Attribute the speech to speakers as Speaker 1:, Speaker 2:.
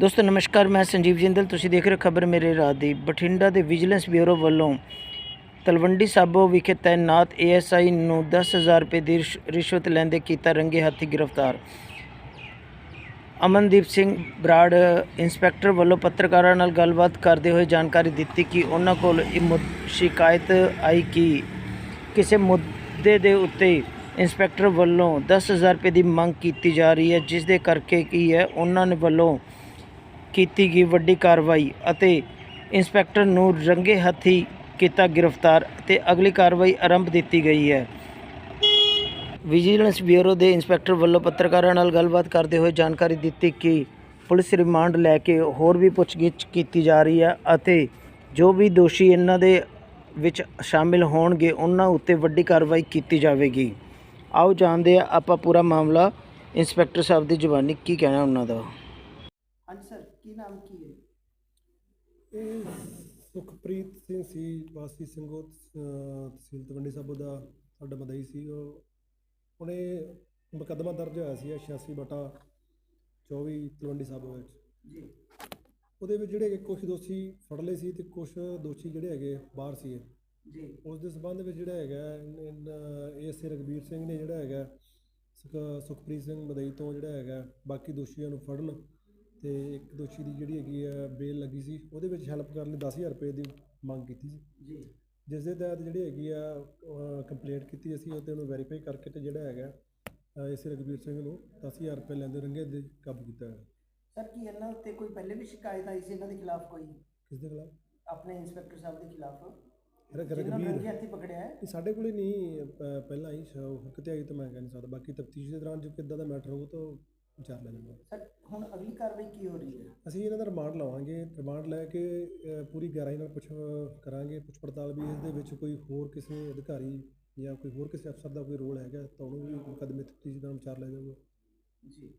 Speaker 1: ਦੋਸਤੋ, ਨਮਸਕਾਰ, ਮੈਂ ਸੰਜੀਵ ਜਿੰਦਲ। ਤੁਸੀਂ ਦੇਖ ਰਹੇ ਹੋ ਖਬਰ ਮੇਰੇ ਰਾਤ ਦੀ। ਬਠਿੰਡਾ ਦੇ ਵਿਜੀਲੈਂਸ ਬਿਊਰੋ ਵੱਲੋਂ ਤਲਵੰਡੀ ਸਾਬੋ ਵਿਖੇ ਤੈਨਾਤ ਏਐਸਆਈ ਨੂੰ 10000 ਰੁਪਏ ਦੀ ਰਿਸ਼- ਰਿਸ਼ਵਤ ਲੈਂਦੇ ਕੀਤਾ ਰੰਗੇ ਹੱਥੀ ਗ੍ਰਿਫਤਾਰ। ਅਮਨਦੀਪ ਸਿੰਘ ਬਰਾੜ ਇੰਸਪੈਕਟਰ ਵੱਲੋਂ ਪੱਤਰਕਾਰਾਂ ਨਾਲ ਗੱਲਬਾਤ ਕਰਦੇ ਹੋਏ ਜਾਣਕਾਰੀ ਦਿੱਤੀ ਕਿ ਉਹਨਾਂ ਕੋਲ ਇਹ ਮੁੱਦ- ਸ਼ਿਕਾਇਤ ਆਈ ਕਿ ਕਿਸੇ ਮੁੱਦੇ ਦੇ ਉੱਤੇ ਇੰਸਪੈਕਟਰ ਵੱਲੋਂ 10000 ਰੁਪਏ ਦੀ ਮੰਗ ਕੀਤੀ ਜਾ ਰਹੀ ਹੈ, ਜਿਸ ਦੇ ਕਰਕੇ ਕੀ ਹੈ, ਉਹਨਾਂ ਨੇ ਵੱਲੋਂ ਕੀਤੀ ਗਈ ਵੱਡੀ ਕਾਰਵਾਈ ਅਤੇ ਇੰਸਪੈਕਟਰ ਨੂੰ ਰੰਗੇ ਹੱਥੀ ਕੀਤਾ ਗ੍ਰਿਫਤਾਰ ਅਤੇ ਅਗਲੀ ਕਾਰਵਾਈ ਆਰੰਭ ਦਿੱਤੀ ਗਈ ਹੈ। ਵਿਜੀਲੈਂਸ ਬਿਊਰੋ ਦੇ ਇੰਸਪੈਕਟਰ ਵੱਲੋਂ ਪੱਤਰਕਾਰਾਂ ਨਾਲ ਗੱਲਬਾਤ ਕਰਦੇ ਹੋਏ ਜਾਣਕਾਰੀ ਦਿੱਤੀ ਕਿ ਪੁਲਿਸ ਰਿਮਾਂਡ ਲੈ ਕੇ ਹੋਰ ਵੀ ਪੁੱਛਗਿੱਛ ਕੀਤੀ ਜਾ ਰਹੀ ਹੈ ਅਤੇ ਜੋ ਵੀ ਦੋਸ਼ੀ ਇਹਨਾਂ ਦੇ ਵਿੱਚ ਸ਼ਾਮਿਲ ਹੋਣਗੇ, ਉਹਨਾਂ ਉੱਤੇ ਵੱਡੀ ਕਾਰਵਾਈ ਕੀਤੀ ਜਾਵੇਗੀ। ਆਓ ਜਾਣਦੇ ਹਾਂ ਆਪਾਂ ਪੂਰਾ ਮਾਮਲਾ। ਇੰਸਪੈਕਟਰ ਸਾਹਿਬ ਦੀ ਜ਼ੁਬਾਨੀ ਕੀ ਕਹਿਣਾ ਉਹਨਾਂ ਦਾ? ਹਾਂਜੀ ਸਰ ਕੀ ਨਾਮ ਕੀ ਹੈ?
Speaker 2: ਇਹ ਸੁਖਪ੍ਰੀਤ ਸਿੰਘ ਸੀ ਵਾਸੀ ਸਿੰਘੋ ਅਹ ਤਹਿਸੀਲ ਤਵੰਡੀ ਸਾਬੋ ਦਾ ਸਾਡਾ ਮਦਈ ਸੀ। ਉਹ ਉਹਨੇ ਮੁਕੱਦਮਾ ਦਰਜ ਹੋਇਆ ਸੀ 86 ਬਟਾ 24 ਤਲਵੰਡੀ ਸਾਬੋ ਵਿੱਚ।
Speaker 1: ਜੀ।
Speaker 2: ਉਹਦੇ ਵਿੱਚ ਜਿਹੜੇ ਕੁਝ ਦੋਸ਼ੀ ਫੜ ਲਏ ਸੀ ਤੇ ਕੁਝ ਦੋਸ਼ੀ ਜਿਹੜੇ ਹੈਗੇ ਬਾਹਰ ਸੀ।
Speaker 1: ਜੀ।
Speaker 2: ਉਸ ਦੇ ਸਬੰਧ ਵਿੱਚ ਜਿਹੜਾ ਹੈਗਾ ਏਐਸਏ ਰਗਵੀਰ ਸਿੰਘ ਨੇ ਜਿਹੜਾ ਹੈਗਾ ਸੁਖ- ਸੁਖਪ੍ਰੀਤ ਸਿੰਘ ਮਦਈ ਤੋਂ ਜਿਹੜਾ ਹੈਗਾ ਬਾਕੀ ਦੋਸ਼ੀਆਂ ਨੂੰ ਫੜਨ ਤੇ ਇੱਕ ਦੋਸ਼ੀ ਦੀ ਜਿਹੜੀ ਹੈਗੀ ਆ ਬੇਲ ਲੱਗੀ ਸੀ ਉਹਦੇ ਵਿੱਚ ਹੈਲਪ ਕਰਨ ਲਈ 10000 ਰੁਪਏ ਦੀ ਮੰਗ ਕੀਤੀ ਸੀ।
Speaker 1: ਜੀ।
Speaker 2: ਜਿਸ ਦੇ ਤਹਿਤ ਜਿਹੜੀ ਹੈਗੀ ਆ ਕੰਪਲੀਟ ਕੀਤੀ ਅਸੀਂ ਉਹ ਤੇ ਉਹਨੂੰ ਵੈਰੀਫਾਈ ਕਰਕੇ ਤੇ ਜਿਹੜਾ ਹੈਗਾ ਏਐਸਏ ਰਗਵੀਰ ਸਿੰਘ ਨੂੰ 10000 ਰੁਪਏ ਲੈਂਦੇ ਰੰਗੇ ਦੇ ਕਾਬੂ ਕੀਤਾ ਹੈ
Speaker 1: ਸਰ ਕੀ ਇਹਨਾਂ ਉੱਤੇ ਕੋਈ ਪਹਿਲੇ ਵੀ ਸ਼ਿਕਾਇਤ ਆਈ ਸੀ ਇਹਨਾਂ ਦੇ ਖਿਲਾਫ ਕੋਈ?
Speaker 2: ਕਿਸ ਦੇ ਖਿਲਾਫ?
Speaker 1: ਆਪਣੇ ਇੰਸਪੈਕਟਰ ਸਾਹਿਬ ਦੇ ਖਿਲਾਫ।
Speaker 2: ਰਗ-
Speaker 1: ਜਿਹਨਾਂ ਨੂੰ
Speaker 2: ਰਘਬੀਰ
Speaker 1: ਰੰਗੇ ਹੱਥੀ ਪਕੜਿਆ ਹੈ।
Speaker 2: ਸਾਡੇ ਕੋਲੇ ਨਹੀਂ ਪਹਿਲਾਂ ਹੀ ਸ਼- ਕਿਤੇ ਆਈ ਤਾਂ ਮੈਂ ਕਹਿ ਨਹੀਂ ਸਕਦਾ। ਬਾਕੀ ਤਫਤੀਸ਼ ਦੇ ਦੌਰਾਨ ਜੋ ਕਿੱਦਾਂ ਦਾ ਮੈਟਰ ਹੋਊ ਤਾਂ ਵਿਚਾਰ ਲੈ
Speaker 1: ਸਰ ਹੁਣ ਅਗਲੀ ਕਾਰਵਾਈ ਕੀ ਹੋ ਰਹੀ ਹੈ?
Speaker 2: ਅਸੀਂ ਇਹਨਾਂ ਦਾ ਰਿਮਾਂਡ ਲਵਾਂਗੇ। ਰਿਮਾਂਡ ਲੈ ਕੇ ਪੂਰੀ ਗਹਿਰਾਈ ਨਾਲ ਪੁੱਛ ਕਰਾਂਗੇ। ਪੁੱਛ ਪੜਤਾਲ ਵੀ ਇਸ ਦੇ ਵਿੱਚ ਕੋਈ ਹੋਰ ਕਿਸੇ ਅਧਿਕਾਰੀ ਜਾਂ ਕੋਈ ਹੋਰ ਕਿਸੇ ਅਫਸਰ ਦਾ ਕੋਈ ਰੋਲ ਹੈਗਾ ਤਾਂ ਉਹਨੂੰ ਵੀ ਮੁਕੱਦਮੇ ਤਫਤੀਸ਼ ਦਾ ਵਿਚਾਰ ਲੈ ਜਾਊਗਾ
Speaker 1: ਜੀ।